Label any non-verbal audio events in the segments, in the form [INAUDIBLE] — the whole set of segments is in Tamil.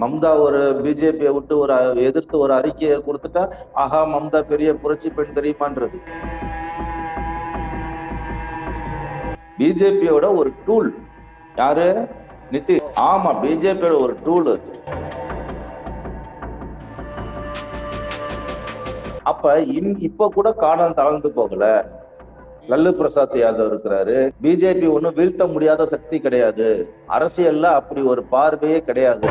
மம்தா ஒரு பிஜேபியை விட்டு ஒரு எதிர்த்து ஒரு அறிக்கையை கொடுத்துட்டா ஆஹா மம்தா பெரிய புரட்சி பெண் தெரியுமான்றது. பிஜேபியோட ஒரு டூல் யாரு? நிதிஷ் ஆமா பிஜேபியோட ஒரு டூல் அப்ப இன் இப்ப கூட காலம் தளர்ந்து போகல. லல்லு பிரசாத் யாதவ் இருக்கிறாரு. பிஜேபி ஒண்ணும் வீழ்த்த முடியாத சக்தி கிடையாது. அரசியல்ல அப்படி ஒரு பார்வையே கிடையாது.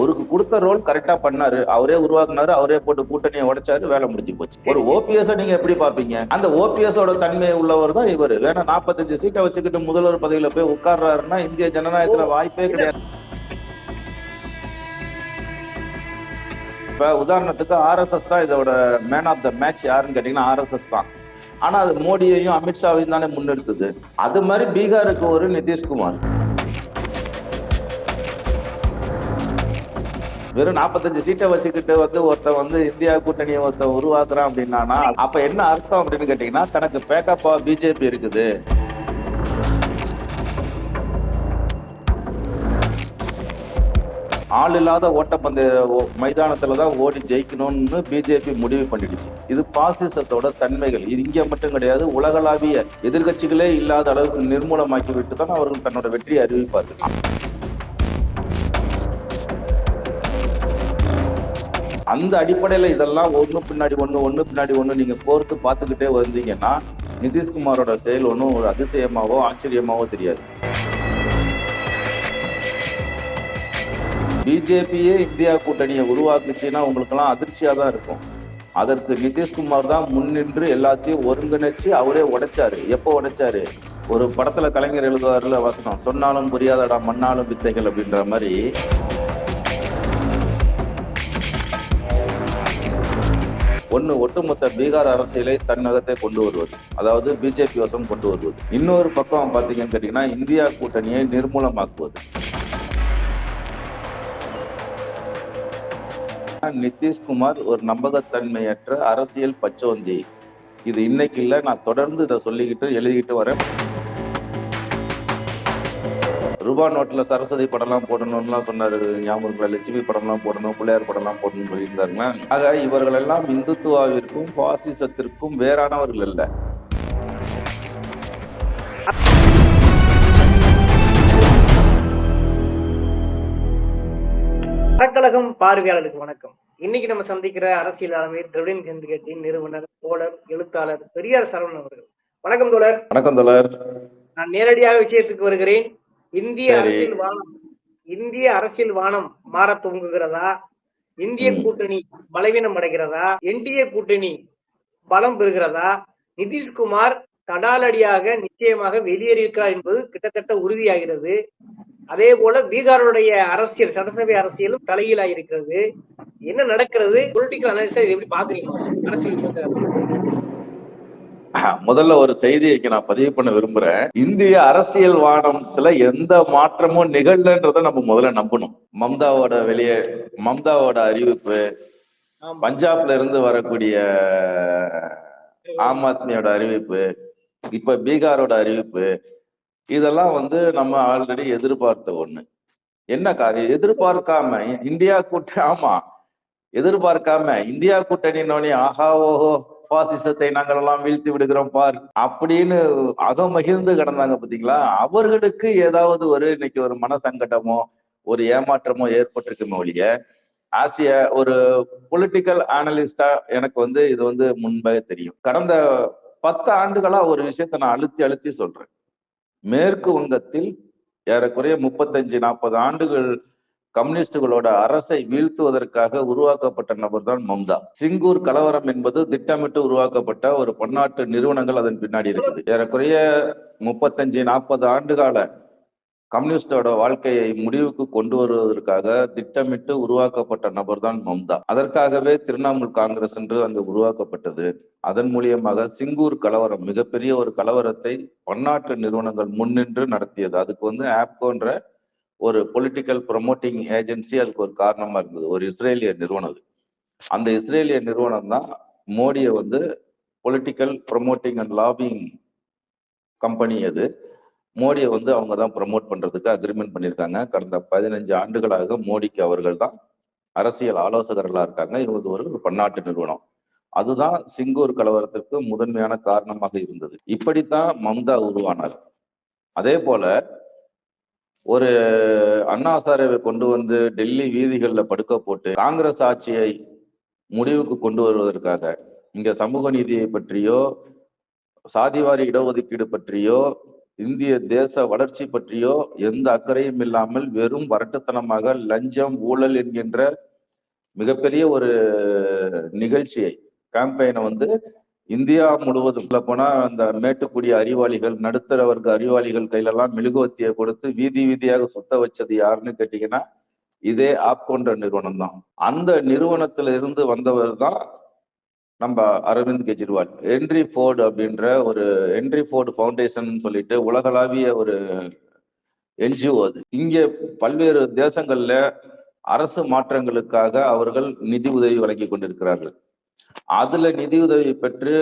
அவருக்கு கொடுத்த ரோல் கரெக்டா பண்ணாரு. அவரே உருவாக்குனாரு அவரே போட்டு கூட்டணியை உடைச்சாரு வேலை முடிஞ்சு போச்சு. ஒரு ஓபிஎஸ் நீங்க எப்படி பாப்பீங்க அந்த ஓபிஎஸ் ஓட தன்மை உள்ளவர் தான் இவர். வேணா நாற்பத்தஞ்சு சீட்டை வச்சுக்கிட்டு முதல்வர் பதவியில போய் உட்கார்றாருன்னா இந்திய ஜனநாயகத்துல வாய்ப்பே கிடையாது. இப்ப உதாரணத்துக்கு ஆர்எஸ்எஸ் தான் இதோட மேன் ஆஃப் த மேட்ச் யாருன்னு கேட்டீங்கன்னா ஆர்எஸ்எஸ் தான். ஆனா அது மோடியையும் அமித்ஷாவையும் தானே முன்னெடுத்தது. அது மாதிரி பீகாருக்கு ஒரு நிதிஷ்குமார். வெறும் நாற்பத்தஞ்சு சீட்டை வச்சுக்கிட்டு வந்து ஒருத்தன் வந்து இந்தியா கூட்டணியை ஒருத்தன் உருவாக்குறான் அப்படின்னா அப்ப என்ன அர்த்தம் அப்படின்னு கேட்டீங்கன்னா தனக்கு பேக்கப்பா பிஜேபி இருக்குது. ஆள் இல்லாத ஓட்டப்பந்தய மைதானத்துல தான் ஓடி ஜெயிக்கணும்னு பிஜேபி முடிவு பண்ணிடுச்சு. இது பாசிசத்தோட தன்மைகள். இது இங்கே மட்டும் கிடையாது உலகளாவிய எதிர்க்கட்சிகளே இல்லாத அளவுக்கு நிர்மூலமாக்கி விட்டு தான் அவர்கள் தன்னோட வெற்றியை அறிவிப்பார்கள். அந்த அடிப்படையில் இதெல்லாம் ஒன்று பின்னாடி ஒன்று ஒன்று பின்னாடி ஒன்று நீங்கள் கோர்த்து பார்த்துக்கிட்டே வந்தீங்கன்னா நிதிஷ்குமாரோட செயல் ஒன்றும் ஒரு அதிசயமாவோ ஆச்சரியமாவோ தெரியாது. பிஜேபியே இந்தியா கூட்டணியை உருவாக்குச்சுன்னா உங்களுக்கெல்லாம் அதிர்ச்சியாக தான் இருக்கும். அதற்கு நிதிஷ்குமார் தான் முன்னின்று எல்லாத்தையும் ஒருங்கிணைச்சு அவரே உடைச்சாரு. எப்போ உடைச்சாரு? ஒரு படத்துல கலைஞர் எழுதுவாரில் வசனம் சொன்னாலும் புரியாதடா மண்ணாலும் வித்தைகள் அப்படின்ற மாதிரி. ஒன்று ஒட்டுமொத்த பீகார் அரசியலை தன்னகத்தை கொண்டு வருவது. அதாவது பிஜேபி வசம் கொண்டு வருவது. இன்னொரு பக்கம் பாத்தீங்கன்னு கேட்டீங்கன்னா இந்தியா கூட்டணியை நிர்மூலமாக்குவது. நிதிஷ்குமார் ஒரு நம்பகத்தன்மையற்ற அரசியல் பச்சோந்தி. இது இன்னைக்கு இல்லை நான் தொடர்ந்து இதை சொல்லிக்கிட்டு எழுதிக்கிட்டு வரேன். ரூபா நோட்ல சரஸ்வதி படம்லாம் போடணும்லாம் சொன்னாரு. ஞாபகம்? லட்சுமி படம்லாம் போடணும் பிள்ளையார் படம்லாம் போடணும்னு சொல்லியிருந்தாருங்களா? ஆக இவர்கள் எல்லாம் இந்துத்துவாவிற்கும் பாசிசத்திற்கும் வேறானவர்கள் அல்ல. அறக்கழகம் பார்வையாளருக்கு வணக்கம். இன்னைக்கு நம்ம சந்திக்கிற அரசியல் ஆளுநர் திரவிடன் கந்திகத்தின் நிறுவனர் தோழர் எழுத்தாளர் பெரியார் சரவணன் அவர்கள். வணக்கம் தோழர். வணக்கம் தோழர். நான் நேரடியாக விஷயத்துக்கு வருகிறேன். இந்திய. அரசியல் வானம் இந்திய அரசியல் வானம் மாற துவங்குகிறதா? இந்திய. கூட்டணி பலவீனம் அடைகிறதா? என்டிஏ கூட்டணி பலம் பெறுகிறதா? நிதிஷ்குமார் தடாலடியாக நிச்சயமாக வெளியேறியிருக்கிறார் என்பது கிட்டத்தட்ட உறுதியாகிறது. அதே போல பீகாருடைய அரசியல் சட்டசபை அரசியலும் தலைகீழாக இருக்கிறது. என்ன நடக்கிறது? பொலிட்டிக்கல் அனாலிசிஸ் எப்படி பாக்குறீங்க அரசியல் விமர்சனம். [LAUGHS] முதல்ல ஒரு செய்தியை நான் பதிவு பண்ண விரும்புறேன். இந்திய அரசியல் வானத்துல எந்த மாற்றமும் நிகழன்றத நம்ம முதல்ல நம்பணும். மம்தாவோட வெளியே மம்தாவோட அறிவிப்பு. பஞ்சாப்ல இருந்து வரக்கூடிய ஆம் ஆத்மியோட அறிவிப்பு இப்ப பீகாரோட அறிவிப்பு இதெல்லாம் வந்து நம்ம ஆல்ரெடி எதிர்பார்த்த ஒண்ணு. என்ன காரியம் எதிர்பார்க்காம இந்தியா கூட்டணி ஆமா. எதிர்பார்க்காம இந்தியா கூட்டணினோடனே ஆஹா ஓஹோ பாசிசத்தை நாங்கள் எல்லாம் வீழ்த்தி விடுகிறோம் பார். அப்படின்னு அகமகிழ்ந்து கிடந்தாங்க பாத்தீங்களா அவர்களுக்கு ஏதாவது ஒரு இன்னைக்கு ஒரு மன சங்கடமோ ஒரு ஏமாற்றமோ ஏற்பட்டிருக்குமே ஒழிய ஆசிய ஒரு பொலிட்டிக்கல் அனலிஸ்டா எனக்கு வந்து இது வந்து முன்பே தெரியும். கடந்த பத்து ஆண்டுகளா ஒரு விஷயத்த நான் அழுத்தி அழுத்தி சொல்றேன். மேற்கு வங்கத்தில் ஏறக்குறைய முப்பத்தஞ்சு நாற்பது ஆண்டுகள் கம்யூனிஸ்டுகளோட அரசை வீழ்த்துவதற்காக உருவாக்கப்பட்ட நபர் தான் மம்தா. சிங்கூர் கலவரம் என்பது திட்டமிட்டு உருவாக்கப்பட்ட ஒரு பன்னாட்டு நிறுவனங்கள் அதன் பின்னாடி இருக்குது. ஏறக்குறைய முப்பத்தஞ்சு நாற்பது ஆண்டுகால கம்யூனிஸ்டோட வாழ்க்கையை முடிவுக்கு கொண்டு வருவதற்காக திட்டமிட்டு உருவாக்கப்பட்ட நபர் தான் மம்தா. அதற்காகவே திரிணாமுல் காங்கிரஸ் என்று அங்கு உருவாக்கப்பட்டது. அதன் மூலியமாக சிங்கூர் கலவரம் மிகப்பெரிய ஒரு கலவரத்தை பன்னாட்டு நிறுவனங்கள் முன்னின்று நடத்தியது. அதுக்கு வந்து ஆப்கோன்ற ஒரு பொலிட்டிக்கல் ப்ரொமோட்டிங் ஏஜென்சி அதுக்கு ஒரு காரணமா இருந்தது. ஒரு இஸ்ரேலிய நிறுவனம் அது. அந்த இஸ்ரேலிய நிறுவனம் தான் மோடியை வந்து political promoting and lobbying company அது. மோடியை வந்து அவங்க தான் ப்ரமோட் பண்றதுக்கு அக்ரிமெண்ட் பண்ணியிருக்காங்க. கடந்த பதினஞ்சு ஆண்டுகளாக மோடிக்கு அவர்கள் தான் அரசியல் ஆலோசகர்களா இருக்காங்க. இது ஒரு பன்னாட்டு நிறுவனம். அதுதான் சிங்கூர் கலவரத்திற்கு முதன்மையான காரணமாக இருந்தது. இப்படித்தான் மம்தா உருவானார். அதே போல ஒரு அண்ணா ஹசாரேவை கொண்டு வந்து டெல்லி வீதிகளில் படுக்க போட்டு காங்கிரஸ் ஆட்சியை முடிவுக்கு கொண்டு வருவதற்காக இங்க சமூக நீதியை பற்றியோ சாதிவாரி இடஒதுக்கீடு பற்றியோ இந்திய தேச வளர்ச்சி பற்றியோ எந்த அக்கறையும் இல்லாமல் வெறும் வரட்டுத்தனமாக லஞ்சம் ஊழல் என்கின்ற மிகப்பெரிய ஒரு நிகழ்ச்சியை கேம்பெயினை வந்து இந்தியா முழுவதும் உள்ள போனா அந்த மேட்டுக்குடி அறிவாளிகள் நடுத்தர வர்க்க அறிவாளிகள் கையிலெல்லாம் மெழுகுவத்தியை கொடுத்து வீதி வீதியாக சுத்த வச்சது யாருன்னு கேட்டீங்கன்னா இதே ஆப்கொண்ட நிறுவனம் தான் அந்த நிறுவனத்துல இருந்து வந்தவர் தான் நம்ம அரவிந்த் கெஜ்ரிவால். ஹென்ரி ஃபோர்டு அப்படின்ற ஒரு ஹென்ரி ஃபோர்டு ஃபவுண்டேஷன் சொல்லிட்டு உலகளாவிய ஒரு என்ஜிஓ அது. இங்கே பல்வேறு தேசங்கள்ல அரசு மாற்றங்களுக்காக அவர்கள் நிதி உதவி வழங்கி கொண்டிருக்கிறார்கள். அதுல நிதியுதவி பெற்று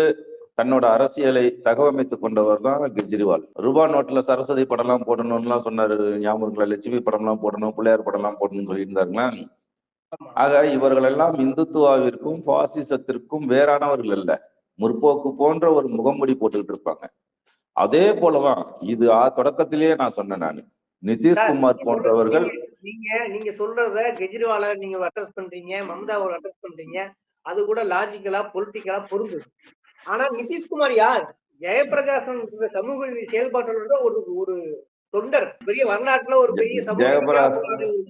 தன்னோட அரசியலை தகவமைத்து கொண்டவர் தான் கெஜ்ரிவால். ரூபா நோட்ல சரஸ்வதி படம்லாம் போடணும்லாம் சொன்னாரு. ஞாபகங்களா லட்சுமி படம்லாம் போடணும் பிள்ளையார் படம்லாம் போடணும்னு சொல்லியிருந்தாருங்களா? ஆக இவர்கள் எல்லாம் இந்துத்துவாவிற்கும் பாசிசத்திற்கும் வேறானவர்கள் அல்ல. முற்போக்கு போன்ற ஒரு முகமுடி போட்டுக்கிட்டு இருப்பாங்க. அதே போலதான் இது தொடக்கத்திலேயே நான் சொன்னேன் நான். நிதிஷ்குமார் போன்றவர்கள் நீங்க நீங்க சொல்றத கெஜ்ரிவால நீங்க அட்ரஸ் பண்றீங்க மம்தாவை அட்ரஸ் பண்றீங்க. அது கூட லாஜிக்கலா பொலிட்டிக்கலா பொருந்துது. ஆனா நிதிஷ்குமார் யார்? ஜெயபிரகாசன் சமூக நீதி செயல்பாட்டாளர் ஒரு ஒரு தொண்டர். பெரிய வரலாற்றுல ஒரு பெரிய சமூக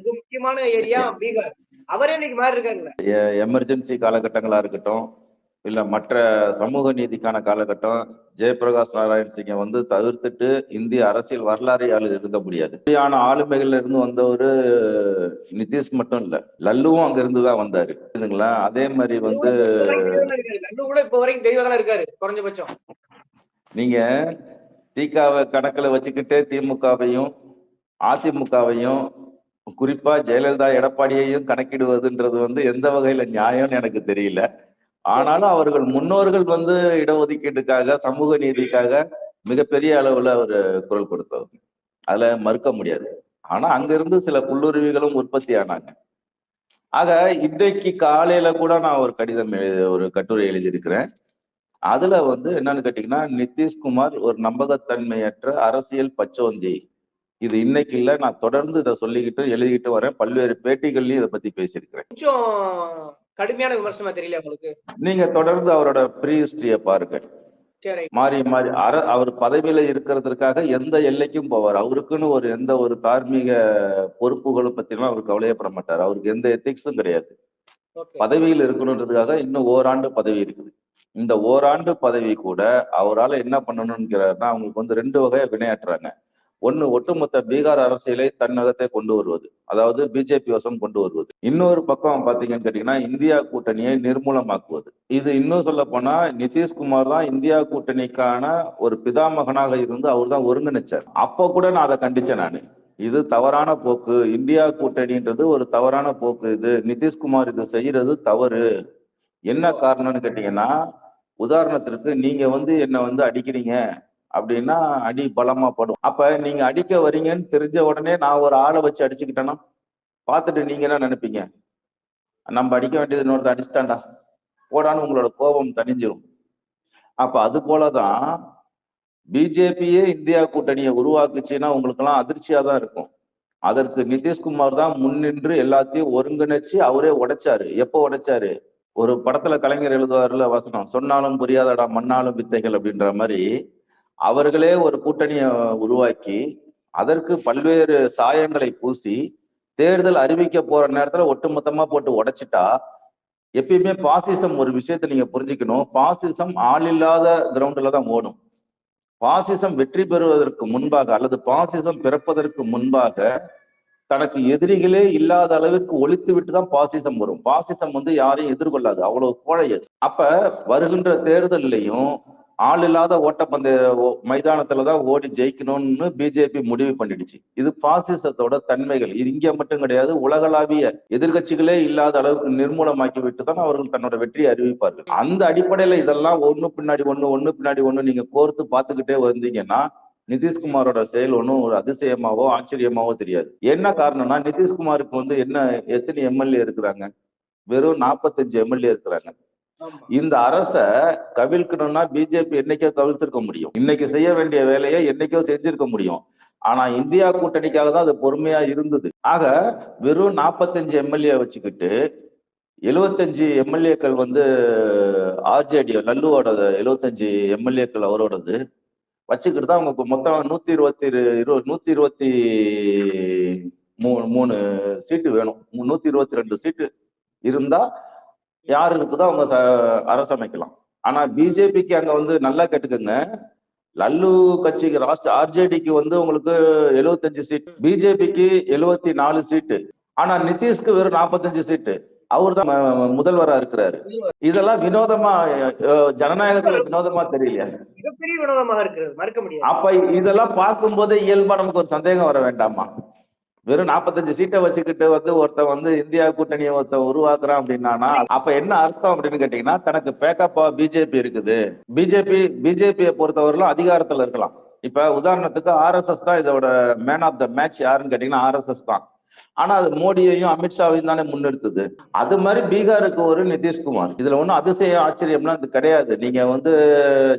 முக்கியமான ஏரியா பீகார். அவரே இன்னைக்கு மாறி இருக்காங்க எமர்ஜென்சி காலகட்டங்களா இருக்கட்டும் இல்ல மற்ற சமூக நீதிக்கான காலகட்டம் ஜெயபிரகாஷ் நாராயண் சிங்கை வந்து தவிர்த்துட்டு இந்திய அரசியல் வரலாறை ஆளு இருக்க முடியாது. இப்படியான ஆளுமைகள்ல இருந்து வந்தவரு நிதிஷ் மட்டும் இல்ல லல்லுவும் அங்க இருந்து தான் வந்தாரு. புரியுதுங்களா? அதே மாதிரி வந்து லல்லு கூட இப்ப வரைக்கும் தெய்வம் இருக்காரு குறைஞ்சபட்சம். நீங்க திகாவை கணக்குல வச்சுக்கிட்டே திமுகவையும் அதிமுகவையும் குறிப்பா ஜெயலலிதா எடப்பாடியையும் கணக்கிடுவதுன்றது வந்து எந்த வகையில நியாயம்னு எனக்கு தெரியல. ஆனாலும் அவர்கள் முன்னோர்கள் வந்து இடஒதுக்கீட்டுக்காக சமூக நீதிக்காக மிகப்பெரிய அளவுல ஒரு குரல் கொடுத்தவங்க அதுல மறுக்க முடியாது. ஆனா அங்கிருந்து சில புல்லுருவிகளும் உற்பத்தி ஆனாங்க. ஆக இன்றைக்கு காலையில கூட நான் ஒரு கடிதம் எழுதி ஒரு கட்டுரை எழுதியிருக்கிறேன். அதுல வந்து என்னன்னு கேட்டீங்கன்னா நிதிஷ்குமார் ஒரு நம்பகத்தன்மையற்ற அரசியல் பச்சோந்தி. இது இன்னைக்கு இல்ல நான் தொடர்ந்து இதை சொல்லிக்கிட்டு எழுதிக்கிட்டு வரேன். பல்வேறு பேட்டிகள்லயும் இதை பத்தி பேசியிருக்கிறேன். கொஞ்சம் கடுமையான விமர்சனமா தெரியல உங்களுக்கு. நீங்க தொடர்ந்து அவரோட ப்ரீ ஹிஸ்டரிய பாருங்க மாறி மாறி அர அவர் பதவியில இருக்கிறதுக்காக எந்த எல்லைக்கும் போவார். அவருக்குன்னு ஒரு எந்த ஒரு தார்மீக பொறுப்புகளும் பத்திலாம் அவர் கவலையப்பட மாட்டார். அவருக்கு எந்த எத்திக்ஸும் கிடையாது. பதவியில் இருக்கணுன்றதுக்காக இன்னும் ஓராண்டு பதவி இருக்குது. இந்த ஓராண்டு பதவி கூட அவரால் என்ன பண்ணணும்ங்கிறாருன்னா அவங்களுக்கு வந்து ரெண்டு வகையா வினையாற்றுறாங்க. ஒன்று ஒட்டுமொத்த பீகார் அரசியலை தன்னகத்தை கொண்டு வருவது. அதாவது பிஜேபி வசம் கொண்டு வருவது. இன்னொரு பக்கம் பாத்தீங்கன்னு கேட்டீங்கன்னா இந்தியா கூட்டணியை நிர்மூலமாக்குவது. இது இன்னும் சொல்ல போனா நிதிஷ்குமார் தான் இந்தியா கூட்டணிக்கான ஒரு பிதாமகனாக இருந்து அவர் தான் ஒருங்கிணைச்சார். அப்போ கூட நான் அதை கண்டிச்சேன் நான். இது தவறான போக்கு. இந்தியா கூட்டணின்றது ஒரு தவறான போக்கு இது. நிதிஷ்குமார் இது செய்யறது தவறு. என்ன காரணம்னு கேட்டீங்கன்னா உதாரணத்திற்கு நீங்க வந்து என்ன வந்து அடிக்கிறீங்க. அப்படின்னா அடி பலமா படும். அப்ப நீங்க அடிக்க வரீங்கன்னு தெரிஞ்ச உடனே நான் ஒரு ஆளை வச்சு அடிச்சுக்கிட்டேன்னா பார்த்துட்டு நீங்க என்ன நினைப்பீங்க? நம்ம அடிக்க வேண்டியது இன்னொருத்த அடிச்சிட்டான்டா. போடான்னு உங்களோட கோபம் தணிஞ்சிரும். அப்ப அது போலதான் பிஜேபியே இந்தியா கூட்டணியை உருவாக்குச்சுன்னா உங்களுக்கெல்லாம் அதிர்ச்சியா தான் இருக்கும். அதற்கு நிதிஷ்குமார் தான் முன்னின்று எல்லாத்தையும் ஒருங்கிணைச்சு அவரே உடைச்சாரு. எப்போ உடைச்சாரு? ஒரு படத்துல கலைஞர் எழுதுவார்ல வசனம் சொன்னாலும் புரியாதடா மண்ணாலும் வித்தைகள் அப்படின்ற மாதிரி அவர்களே ஒரு கூட்டணியை உருவாக்கி அதற்கு பல்வேறு சாயங்களை பூசி தேர்தல் அறிவிக்க போற நேரத்துல ஒட்டுமொத்தமா போட்டு உடைச்சிட்டா எப்பயுமே பாசிசம் ஒரு விஷயத்தை நீங்க புரிஞ்சுக்கணும். பாசிசம் ஆள் இல்லாத கிரவுண்ட்ல தான் ஓடும். பாசிசம் வெற்றி பெறுவதற்கு முன்பாக அல்லது பாசிசம் பிறப்பதற்கு முன்பாக தனக்கு எதிரிகளே இல்லாத அளவிற்கு ஒழித்து விட்டு தான் பாசிசம் வரும். பாசிசம் வந்து யாரையும் எதிர்கொள்ளாது. அவ்வளவு கோழையது அப்ப வருகின்ற தேர்தல்லையும் ஆள் இல்லாத ஓட்டப்பந்தய மைதானத்துல தான் ஓடி ஜெயிக்கணும்னு பிஜேபி முடிவு பண்ணிடுச்சு. இது பாசிசத்தோட தன்மைகள். இது இங்கே மட்டும் கிடையாது உலகளாவிய எதிர்க்கட்சிகளே இல்லாத அளவுக்கு நிர்மூலமாக்கி விட்டு தான் அவர்கள் தன்னோட வெற்றியை அறிவிப்பார்கள். அந்த அடிப்படையில இதெல்லாம் ஒண்ணு பின்னாடி ஒண்ணு ஒண்ணு பின்னாடி ஒண்ணு நீங்க கோர்த்து பார்த்துக்கிட்டே வந்தீங்கன்னா நிதிஷ்குமாரோட செயல் ஒன்றும் ஒரு அதிசயமாவோ ஆச்சரியமாவோ தெரியாது. என்ன காரணம்னா நிதிஷ்குமாருக்கு வந்து என்ன எத்தனை எம்எல்ஏ இருக்கிறாங்க? வெறும் நாற்பத்தஞ்சு எம்எல்ஏ இருக்கிறாங்க. இந்த அரச கவிழ்க்கணும்னா பிஜேபி என்னைக்கோ கவிழ்த்திருக்க முடியும். இன்னைக்கு செய்ய வேண்டிய வேலையை என்னைக்கோ செஞ்சிருக்க முடியும். ஆனா இந்தியா கூட்டணிக்காக தான் அது பொறுமையா இருந்தது. ஆக வெறும் நாற்பத்தஞ்சு எம்எல்ஏ வச்சுக்கிட்டு எழுவத்தஞ்சு எம்எல்ஏக்கள் வந்து ஆர்ஜேடி நல்லுவோட எழுவத்தஞ்சு எம்எல்ஏக்கள் அவரோடது வச்சுக்கிட்டு தான் அவங்க மொத்தம் நூத்தி இருபத்தி இரு நூத்தி இருபத்தி மூணு மூணு சீட்டு வேணும். நூத்தி இருபத்தி ரெண்டு சீட்டு இருந்தா யாரு இருக்குதோ அவங்க அரசமைக்கலாம். ஆனா பிஜேபிக்கு அங்க வந்து நல்லா கேட்டுக்கோங்க. லல்லு கட்சிக்கு ராஷ்டிர ஆர்ஜேடிக்கு வந்து உங்களுக்கு எழுவத்தஞ்சு சீட் பிஜேபிக்கு எழுவத்தி நாலு சீட்டு ஆனா நிதிஷ்க்கு வெறும் நாற்பத்தஞ்சு சீட்டு அவர் தான் முதல்வரா இருக்கிறாரு. இதெல்லாம் வினோதமா ஜனநாயகத்துல வினோதமா தெரியலையா? மிகப்பெரிய வினோதமாக இருக்கிறது. மறுக்க முடியாது. அப்ப இதெல்லாம் பார்க்கும்போது இயல்பா நமக்கு ஒரு சந்தேகம் வர வேண்டாமா? வெறும் நாற்பத்தஞ்சு சீட்டை வச்சுக்கிட்டு வந்து ஒருத்தன் வந்து இந்தியா கூட்டணியை ஒருத்தன் உருவாக்குறான் அப்படின்னா அப்ப என்ன அர்த்தம் அப்படின்னு கேட்டீங்கன்னா தனக்கு பேக்கப்பா பிஜேபி இருக்குது. பிஜேபி பிஜேபியை பொறுத்தவரையிலும் அதிகாரத்துல இருக்கலாம். இப்ப உதாரணத்துக்கு ஆர்எஸ்எஸ் தான் இதோட மேன் ஆஃப் த மேட்ச் யாருன்னு கேட்டீங்கன்னா ஆர்எஸ்எஸ் தான். ஆனா அது மோடியையும் அமித்ஷாவையும் தானே முன்னெடுத்தது அது மாதிரி பீகாருக்கு ஒரு நிதிஷ்குமார். இதுல ஒண்ணும் அதிசய ஆச்சரியம்லாம் இது கிடையாது. நீங்க வந்து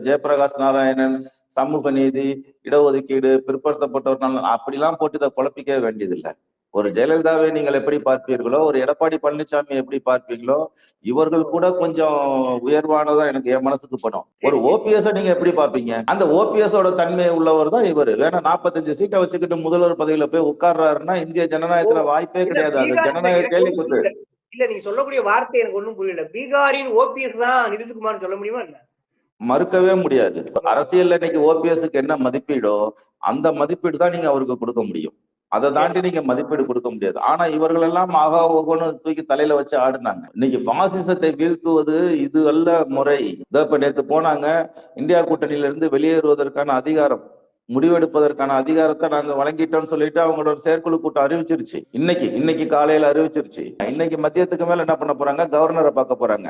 ஜெயபிரகாஷ் நாராயணன் சமூக நீதி இடஒதுக்கீடு பிற்படுத்தப்பட்டவர் நலன் அப்படிலாம் போட்டு இதை குழப்பிக்க வேண்டியதில்லை. ஒரு ஜெயலலிதாவை நீங்கள் எப்படி பார்ப்பீர்களோ ஒரு எடப்பாடி பழனிசாமி எப்படி பார்ப்பீங்களோ இவர்கள் கூட கொஞ்சம் உயர்வானதா எனக்கு என் மனசுக்கு படும். ஒரு ஓபிஎஸ் நீங்க எப்படி பார்ப்பீங்க? அந்த ஓபிஎஸ் ஓட தன்மை உள்ளவர் தான் இவர். வேணா நாற்பத்தஞ்சு சீட்டை வச்சுக்கிட்டு முதல்வர் பதவியில போய் உட்கார்றாருன்னா இந்திய ஜனநாயகத்துல வாய்ப்பே கிடையாது. அது ஜனநாயக கேள்வி இல்ல நீங்க சொல்லக்கூடிய வார்த்தை எனக்கு ஒண்ணும் புரியல. பீகாரின் ஓபிஎஸ் தான் நிதிஷ்குமார் சொல்ல முடியுமா என்ன மறுக்கவே முடியாது. அரசியல்ல இன்னைக்கு ஓபிஎஸ்க்கு என்ன மதிப்பீடோ அந்த மதிப்பீடு தான் நீங்க அவருக்கு கொடுக்க முடியும். அதை தாண்டி நீங்க மதிப்பீடு கொடுக்க முடியாது. ஆனா இவர்கள் எல்லாம் ஆகா ஓகோன்னு தூக்கி தலையில வச்சு ஆடுனாங்க. இன்னைக்கு பாசிசத்தை வீழ்த்துவது இது அல்ல முறை. இதோ இப்ப போனாங்க இந்தியா கூட்டணியில இருந்து வெளியேறுவதற்கான அதிகாரம். முடிவெடுப்பதற்கான அதிகாரத்தை நாங்க வழங்கிட்டோம்னு சொல்லிட்டு அவங்களோட செயற்குழு கூட்டம் அறிவிச்சிருச்சு. இன்னைக்கு இன்னைக்கு காலையில அறிவிச்சிருச்சு. இன்னைக்கு மதியத்துக்கு மேல என்ன பண்ண போறாங்க? கவர்னரை பார்க்க போறாங்க.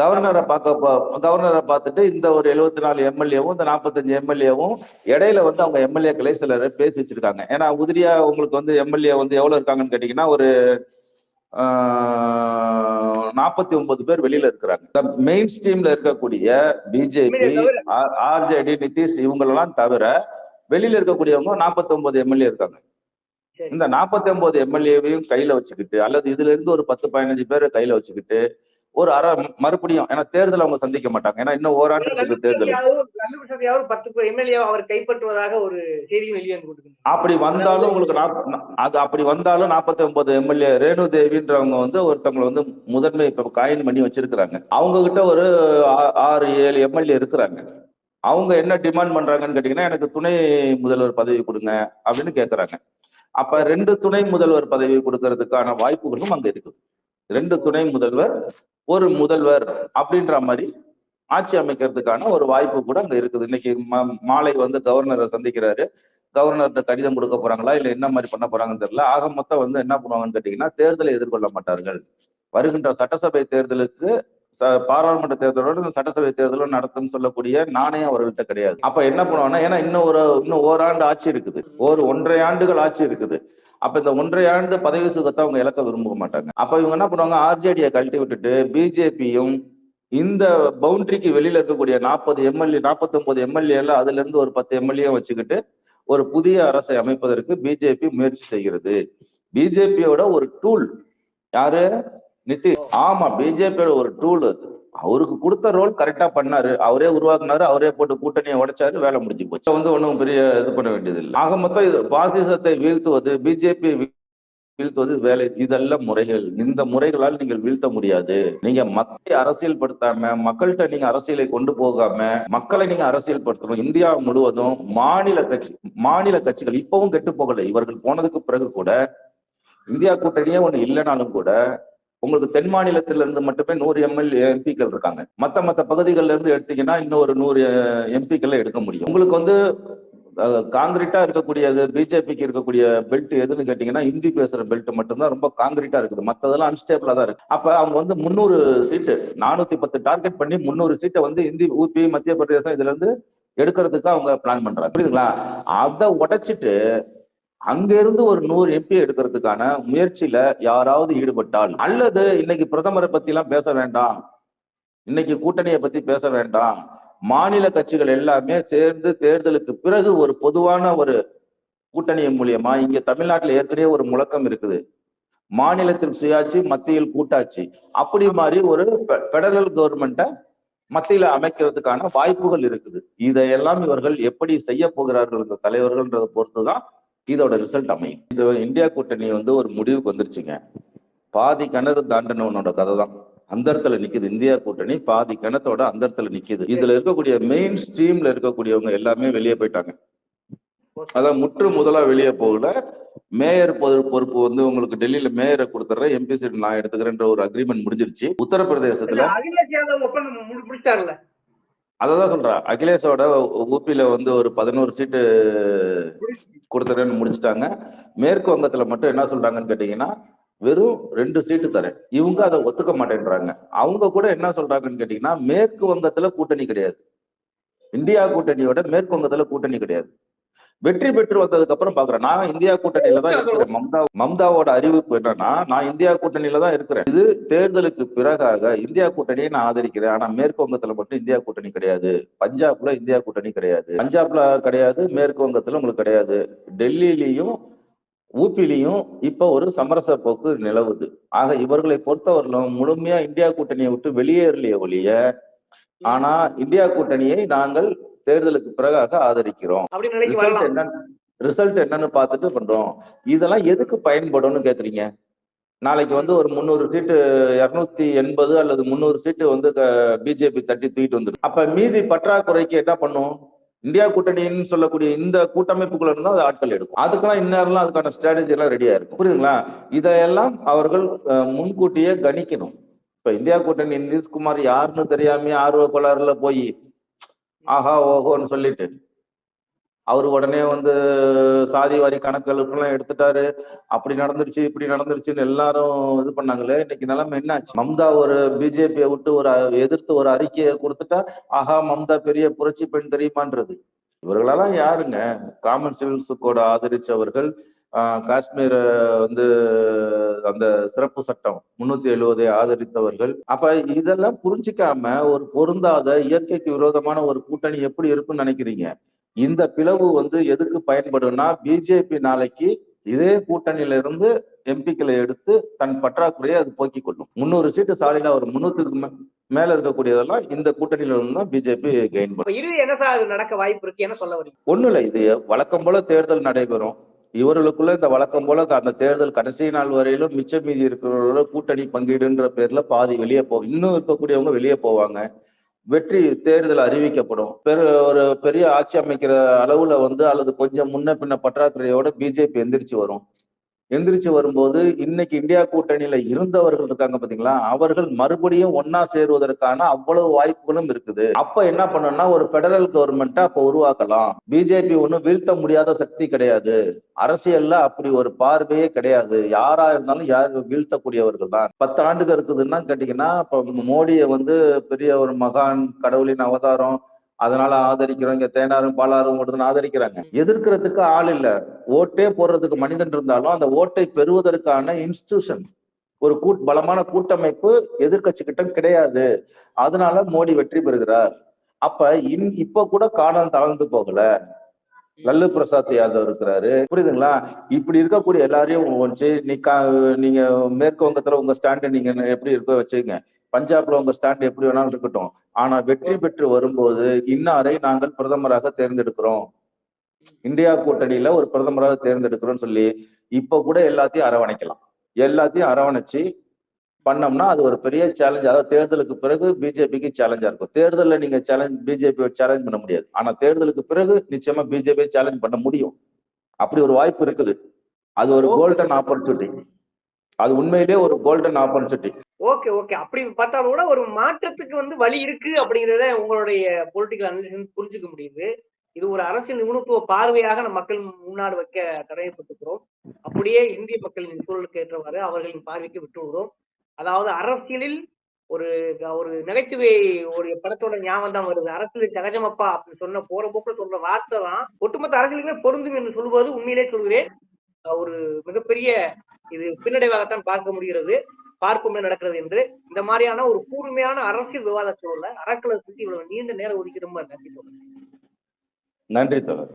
கவர்னரை பார்க்க கவர்னரை பார்த்துட்டு இந்த ஒரு எழுபத்தி நாலு எம்எல்ஏவும் இந்த நாற்பத்தஞ்சு எம்எல்ஏவும் இடையில வந்து அவங்க எம்எல்ஏக்களை சிலர் பேசி வச்சிருக்காங்க. ஏன்னா உதிரியா உங்களுக்கு வந்து எம்எல்ஏ வந்து எவ்வளவு இருக்காங்கன்னு கேட்டீங்கன்னா ஒரு நாற்பத்தி ஒன்பது பேர் வெளியில இருக்கிறாங்க. மெயின் ஸ்ட்ரீம்ல இருக்கக்கூடிய பிஜேபி ஆர்ஜேடி நிதிஷ் இவங்களெல்லாம் தவிர வெளியில இருக்கக்கூடியவங்க 49 ஒன்பது எம்எல்ஏ இருக்காங்க. இந்த 49 ஒன்பது எம்எல்ஏவையும் கையில வச்சுக்கிட்டு அல்லது இதுல இருந்து ஒரு பத்து பதினஞ்சு பேரை கையில வச்சுக்கிட்டு ஒரு அரை மறுபடியும் ஏன்னா தேர்தல் அவங்க சந்திக்க மாட்டாங்க. ஏன்னா இன்னும் ஓராண்டு தேர்தல். அவர் கைப்பற்றுவதாக ஒரு செய்தியும் வெளியே. அப்படி வந்தாலும் உங்களுக்கு அது அப்படி வந்தாலும் 49 ஒன்பது எம்எல்ஏ ரேணு தேவின்றவங்க வந்து ஒருத்தவங்களை வந்து முதன்மை இப்ப காயின் பண்ணி வச்சிருக்கிறாங்க. அவங்க கிட்ட ஒரு ஆறு ஏழு எம்எல்ஏ இருக்கிறாங்க. அவங்க என்ன டிமாண்ட் பண்றாங்கன்னு கேட்டீங்கன்னா எனக்கு துணை முதல்வர் பதவி கொடுங்க அப்படின்னு கேக்குறாங்க. அப்ப ரெண்டு துணை முதல்வர் பதவி கொடுக்கறதுக்கான வாய்ப்புகளும் அங்க இருக்குது. ரெண்டு துணை முதல்வர் ஒரு முதல்வர் அப்படின்ற மாதிரி ஆட்சி அமைக்கிறதுக்கான ஒரு வாய்ப்பு கூட அங்க இருக்குது. இன்னைக்கு மாலை வந்து கவர்னரை சந்திக்கிறாரு. கவர்னர்கிட்ட கடிதம் கொடுக்க போறாங்களா? இல்ல என்ன மாதிரி பண்ண போறாங்கன்னு தெரியல. ஆக மொத்தம் வந்து என்ன பண்ணுவாங்கன்னு கேட்டீங்கன்னா தேர்தலை எதிர்கொள்ள மாட்டார்கள். வருகின்ற சட்டசபை தேர்தலுக்கு பாராளுமன்ற தேர்தலோட சட்டசபை தேர்தலும் நடத்தும் சொல்லக்கூடிய நாணயம் அவர்கள்ட்ட கிடையாது. அப்ப என்ன பண்ணுவாங்கன்னா ஏன்னா இன்னும் ஒரு இன்னும் ஓராண்டு ஆட்சி இருக்குது. ஒரு ஒன்றரை ஆண்டுகள் ஆட்சி இருக்குது. அப்ப இந்த ஒன்றரை ஆண்டு பதவி சுகத்தை அவங்க இழக்க விரும்ப மாட்டாங்க. அப்ப இவங்க என்ன பண்ணுவாங்க ஆர்ஜேடியை கழட்டி விட்டுட்டு பிஜேபியும் இந்த பவுண்டரிக்கு வெளியில இருக்கக்கூடிய நாற்பது எம்எல்ஏ நாற்பத்தி ஒன்பது எல்லாம் அதுல இருந்து ஒரு பத்து எம்எல்ஏ வச்சுக்கிட்டு ஒரு புதிய அரசை அமைப்பதற்கு பிஜேபி முயற்சி செய்கிறது. பிஜேபியோட ஒரு டூல் யாரு? நிதிஷ் ஆமா பிஜேபியோட ஒரு டூல் அது. அவருக்கு கொடுத்த ரோல் கரெக்டா பண்ணாரு. அவரே உருவாக்குனாரு அவரே போட்டு கூட்டணியை உடைச்சாரு வேலை முடிஞ்சு போச்சு. வந்து ஒண்ணும் பெரிய இது பண்ண வேண்டியது இல்லை ஆக மொத்தம் இது பாசிசத்தை வீழ்த்துவது பிஜேபி வீழ்த்துவது வேலை. இதெல்லாம் முறைகள். இந்த முறைகளால் நீங்கள் வீழ்த்த முடியாது. நீங்க மக்களை அரசியல் படுத்தாம மக்கள்கிட்ட நீங்க அரசியலை கொண்டு போகாம மக்களை நீங்க அரசியல் படுத்தணும் இந்தியா முழுவதும் மாநில கட்சி மாநில கட்சிகள் இப்பவும் கெட்டு போகல. இவர்கள் போனதுக்கு பிறகு கூட இந்தியா கூட்டணியே ஒண்ணு இல்லைனாலும் கூட உங்களுக்கு தென் மாநிலத்தில இருந்து மட்டுமே நூறு எம்எல்ஏ எம்பிக்கள் இருக்காங்க. மத்த மத்த பகுதிகள்ல இருந்து எடுத்தீங்கன்னா இன்னும் ஒரு நூறு எம்பிக்கள் எடுக்க முடியும். உங்களுக்கு வந்து காங்கிரீட்டா இருக்கக்கூடியது பிஜேபிக்கு இருக்கக்கூடிய பெல்ட் எதுன்னு கேட்டீங்கன்னா ஹிந்தி பேசுற பெல்ட் மட்டும்தான் ரொம்ப காங்கிரீட்டா இருக்குது. மத்ததெல்லாம் அன்ஸ்டேபிளா தான் இருக்கு. அப்ப அவங்க வந்து முன்னூறு சீட்டு நானூத்தி பத்து டார்கெட் பண்ணி முன்னூறு சீட்டை வந்து இந்தி ஊபி மத்திய பிரதேசம் இதுல இருந்து எடுக்கிறதுக்கு அவங்க பிளான் பண்றாங்க. புரியுதுங்களா? அதை உடைச்சிட்டு அங்கிருந்து ஒரு நூறு எம்பி எடுக்கிறதுக்கான முயற்சியில யாராவது ஈடுபட்டால் அல்லது இன்னைக்கு பிரதமரை பத்தி எல்லாம் பேச வேண்டாம் இன்னைக்கு கூட்டணியை பத்தி பேச வேண்டாம் மாநில கட்சிகள் எல்லாமே சேர்ந்து தேர்தலுக்கு பிறகு ஒரு பொதுவான ஒரு கூட்டணியின் மூலியமா இங்க தமிழ்நாட்டில் ஏற்கனவே ஒரு முழக்கம் இருக்குது. மாநிலத்தில் சுயாட்சி மத்தியில் கூட்டாட்சி. அப்படி மாதிரி ஒரு பெடரல் கவர்மெண்ட்டை மத்தியில அமைக்கிறதுக்கான வாய்ப்புகள் இருக்குது. இதையெல்லாம் இவர்கள் எப்படி செய்ய போகிறார்கள் இந்த தலைவர்கள்ன்றதை பொறுத்துதான் இதோட ரிசல்ட் அமையும். இது இந்தியா கூட்டணி வந்து ஒரு முடிவுக்கு வந்துருச்சுங்க. பாதி கிணறு தாண்டனவனோட கதை தான் அந்தரத்துல நிக்குது இந்தியா கூட்டணி பாதி கிணத்தோட அந்தரத்துல நிக்குது. இதுல இருக்கக்கூடிய மெயின் ஸ்ட்ரீம்ல இருக்கக்கூடியவங்க எல்லாமே வெளியே போயிட்டாங்க. அதான் முற்று முதலா வெளியே போகல. மேயர் பொறுப்பு வந்து உங்களுக்கு டெல்லியில மேயரை கொடுத்துறேன் எம்பி சீட் நான் எடுத்துக்கிறேன்ற ஒரு அக்ரிமெண்ட் முடிஞ்சிருச்சு. உத்தரப்பிரதேசத்துல அகிலேஷ் அததான் சொல்றேன் அகிலேஷோட ஊபியில வந்து ஒரு பதினோரு சீட்டு கொடுத்துறேன்னு முடிச்சுட்டாங்க. மேற்கு வங்கத்துல மட்டும் என்ன சொல்றாங்கன்னு கேட்டீங்கன்னா வெறும் ரெண்டு சீட்டு தரேன். இவங்க அதை ஒத்துக்க மாட்டேன்றாங்க. அவங்க கூட என்ன சொல்றாங்கன்னு கேட்டீங்கன்னா மேற்கு வங்கத்துல கூட்டணி கிடையாது. இந்தியா கூட்டணியோட மேற்கு வங்கத்துல கூட்டணி கிடையாது. வெற்றி பெற்று வந்ததுக்கு அப்புறம் பாக்குறேன் நான் இந்தியா கூட்டணியில தான் இருக்கிறேன். மம்தா மம்தாவோட அறிவிப்பு என்னன்னா நான் இந்தியா கூட்டணியில தான் இருக்கிறேன். இது தேர்தலுக்கு பிறகாக இந்தியா கூட்டணியை நான் ஆதரிக்கிறேன். ஆனா மேற்கு வங்கத்துல மட்டும் இந்தியா கூட்டணி கிடையாது. பஞ்சாப்ல இந்தியா கூட்டணி கிடையாது. பஞ்சாப்ல கிடையாது மேற்கு வங்கத்துல உங்களுக்கு கிடையாது. டெல்லியிலையும் ஊப்பிலையும் இப்ப ஒரு சமரச போக்கு நிலவுது. ஆக இவர்களை பொறுத்தவரையிலும் முழுமையா இந்தியா கூட்டணியை விட்டு வெளியேறலையே ஒழிய ஆனா இந்தியா கூட்டணியை நாங்கள் தேர்தலுக்கு பிறகாக ஆதரிக்கிறோம். ரிசல்ட் என்னன்னு ரிசல்ட் என்னன்னு பார்த்துட்டு பண்றோம். இதெல்லாம் எதுக்கு பயன்படும்னு கேக்குறீங்க? நாளைக்கு வந்து ஒரு முந்நூறு சீட்டு இருநூத்தி எண்பது அல்லது முந்நூறு சீட்டு வந்து பிஜேபி தட்டி தூக்கிட்டு வந்துடும் அப்ப மீதி பற்றாக்குறைக்கு என்ன பண்ணும்? இந்தியா கூட்டணின்னு சொல்லக்கூடிய இந்த கூட்டமைப்புக்குள்ள இருந்தா அது ஆட்கள் எடுக்கும். அதுக்கெல்லாம் இந்நேரம்லாம் அதுக்கான ஸ்ட்ராட்டஜி எல்லாம் ரெடியா இருக்கும். புரியுதுங்களா? இதையெல்லாம் அவர்கள் முன்கூட்டியே கணிக்கணும். இப்ப இந்தியா கூட்டணி நிதிஷ்குமார் யாருன்னு தெரியாம ஆர்வ கோளாறுல போய் ஆஹா ஓஹோன்னு சொல்லிட்டு. அவர் உடனே வந்து சாதி வாரி கணக்கெல்லாம் எடுத்துட்டாரு. அப்படி நடந்துருச்சு இப்படி நடந்துருச்சுன்னு எல்லாரும் இது பண்ணாங்களே இன்னைக்கு நிலைமை என்னாச்சு? மம்தா ஒரு பிஜேபியை விட்டு ஒரு எதிர்த்து ஒரு அறிக்கையை கொடுத்துட்டா ஆஹா மம்தா பெரிய புரட்சி பெண் தெரியுமான்றது? இவர்களெல்லாம் யாருங்க? காமன் சிவில்ஸ் கோட ஆதரிச்சவர்கள் காஷ்மீர் வந்து அந்த சிறப்பு சட்டம் முன்னூத்தி எழுவதை ஆதரித்தவர்கள். அப்ப இதெல்லாம் புரிஞ்சிக்காம ஒரு பொருந்தாத இயற்கைக்கு விரோதமான ஒரு கூட்டணி எப்படி இருக்கும்னு நினைக்கிறீங்க? இந்த பிளவு வந்து எதுக்கு பயன்படும்னா பிஜேபி நாளைக்கு இதே கூட்டணியில இருந்து எம்பிக்களை எடுத்து தன் பற்றாக்குறையை அது போக்கிக் கொள்ளும். முந்நூறு சீட்டு சாலிடா ஒரு முன்னூத்துக்கு மேல இருக்கக்கூடியதெல்லாம் இந்த கூட்டணியில இருந்து தான் பிஜேபி கெயின் பண்ணும் இறுதி என்ன நடக்க வாய்ப்பு இருக்கு? என்ன சொல்ல வரீங்க? ஒண்ணும் இல்ல இது வழக்கம் போல தேர்தல் நடைபெறும். இவர்களுக்குள்ள இந்த வழக்கம் போல அந்த தேர்தல் கடைசி நாள் வரையிலும் மிச்ச மீதி இருக்கிறவர்களோட கூட்டணி பங்கீடுன்ற பேர்ல பாதி வெளியே போ இன்னும் இருக்கக்கூடியவங்க வெளியே போவாங்க. வெற்றி தேர்தல் அறிவிக்கப்படும். பெரு ஒரு பெரிய ஆட்சி அமைக்கிற அளவுல வந்து அல்லது கொஞ்சம் முன்ன பின்ன பற்றாக்குறையோட பிஜேபி எந்திரிச்சு வரும். எந்திரிச்சு வரும்போது இன்னைக்கு இந்தியா கூட்டணியில இருந்தவர்கள் இருக்காங்க பாத்தீங்களா? அவர்கள் மறுபடியும் ஒன்னா சேருவதற்கான அவ்வளவு வாய்ப்புகளும் இருக்குது. அப்ப என்ன பண்ணணும்னா ஒரு பெடரல் கவர்மெண்ட்டை அப்ப உருவாக்கலாம். பிஜேபி ஒன்றும் வீழ்த்த முடியாத சக்தி கிடையாது. அரசியல்ல அப்படி ஒரு பார்வையே கிடையாது. யாரா இருந்தாலும் யார் வீழ்த்தக்கூடியவர்கள் தான். பத்து ஆண்டுகள் இருக்குதுன்னா கேட்டீங்கன்னா இப்ப மோடியை வந்து பெரிய ஒரு மகான் கடவுளின் அவதாரம் அதனால ஆதரிக்கிறோம் இங்க தேனாரும் பாலாரும் ஓடுதுன்னு ஆதரிக்கிறாங்க. எதிர்க்கிறதுக்கு ஆள் இல்ல. ஓட்டே போடுறதுக்கு மனிதன் இருந்தாலும் அந்த ஓட்டை பெறுவதற்கான இன்ஸ்டிடியூஷன் ஒரு கூட் பலமான கூட்டமைப்பு எதிர்க்கட்சி கிடையாது. அதனால மோடி வெற்றி பெறுகிறார். அப்ப இன் இப்ப கூட காலம் தளர்ந்து போகல. லல்லு பிரசாத் யாதவ் இருக்கிறாரு. புரியுதுங்களா? இப்படி இருக்கக்கூடிய எல்லாரையும் வச்சு நீ கா- நீங்க மேற்கு வங்கத்துல உங்க ஸ்டாண்டு நீங்க எப்படி இருக்கோ வச்சுங்க பஞ்சாப்ல உங்க ஸ்டாண்ட் எப்படி வேணாலும் இருக்கட்டும். ஆனா வெற்றி பெற்று வரும்போது இன்னாரை நாங்கள் பிரதமராக தேர்ந்தெடுக்கிறோம். இந்தியா கூட்டணியில ஒரு பிரதமராக தேர்ந்தெடுக்கிறோம்னு சொல்லி இப்ப கூட எல்லாத்தையும் அரவணைக்கலாம். எல்லாத்தையும் அரவணைச்சு பண்ணோம்னா அது ஒரு பெரிய சேலஞ்ச் அதாவது தேர்தலுக்கு பிறகு பிஜேபிக்கு சேலஞ்சா இருக்கும். தேர்தலில் நீங்க சேலஞ்ச் பிஜேபி சேலஞ்ச் பண்ண முடியாது. ஆனா தேர்தலுக்கு பிறகு நிச்சயமா பிஜேபி சேலஞ்ச் பண்ண முடியும். அப்படி ஒரு வாய்ப்பு இருக்குது. அது ஒரு கோல்டன் ஆப்பர்ச்சுனிட்டி அது உண்மையிலேயே ஒரு கோல்டன் ஆப்பர்ச்சுனிட்டி ஓகே ஓகே. அப்படி பார்த்தாலும் கூட ஒரு மாற்றத்துக்கு வந்து வழி இருக்கு அப்படிங்கறத உங்களுடைய பொலிட்டிக்கல் அனலிசிஸ் புரிஞ்சுக்க முடியுது. இது ஒரு அரசியல் நிபுணத்துவ பார்வையாக நம்ம மக்கள் முன்னாடி வைக்க தடையப்பட்டுக்கிறோம் அப்படியே இந்திய மக்களின் சூழலுக்கு ஏற்றவாறு அவர்களின் பார்வைக்கு விட்டு விடுறோம். அதாவது அரசியலில் ஒரு ஒரு நகைச்சுவை ஒரு படத்தோட ஞாபகம் தான் வருது. அரசியல் சகஜமப்பா அப்படின்னு சொன்ன போற போக்குல சொல்ற வார்த்தை தான் ஒட்டுமொத்த அரசியலுமே பொருந்தும் என்று சொல்வது உண்மையிலே சொல்கிறேன். ஒரு மிகப்பெரிய இது பின்னடைவாகத்தான் பார்க்க முடிகிறது. பார்ப்போமே நடக்கிறது என்று. இந்த மாதிரியான ஒரு கூர்மையான அரசியல் விவாத சூழல அறக்கலை சுற்றி இவ்வளவு நீண்ட நேரம் ஒதுக்கி ரொம்ப நன்றி நன்றி தோழர்.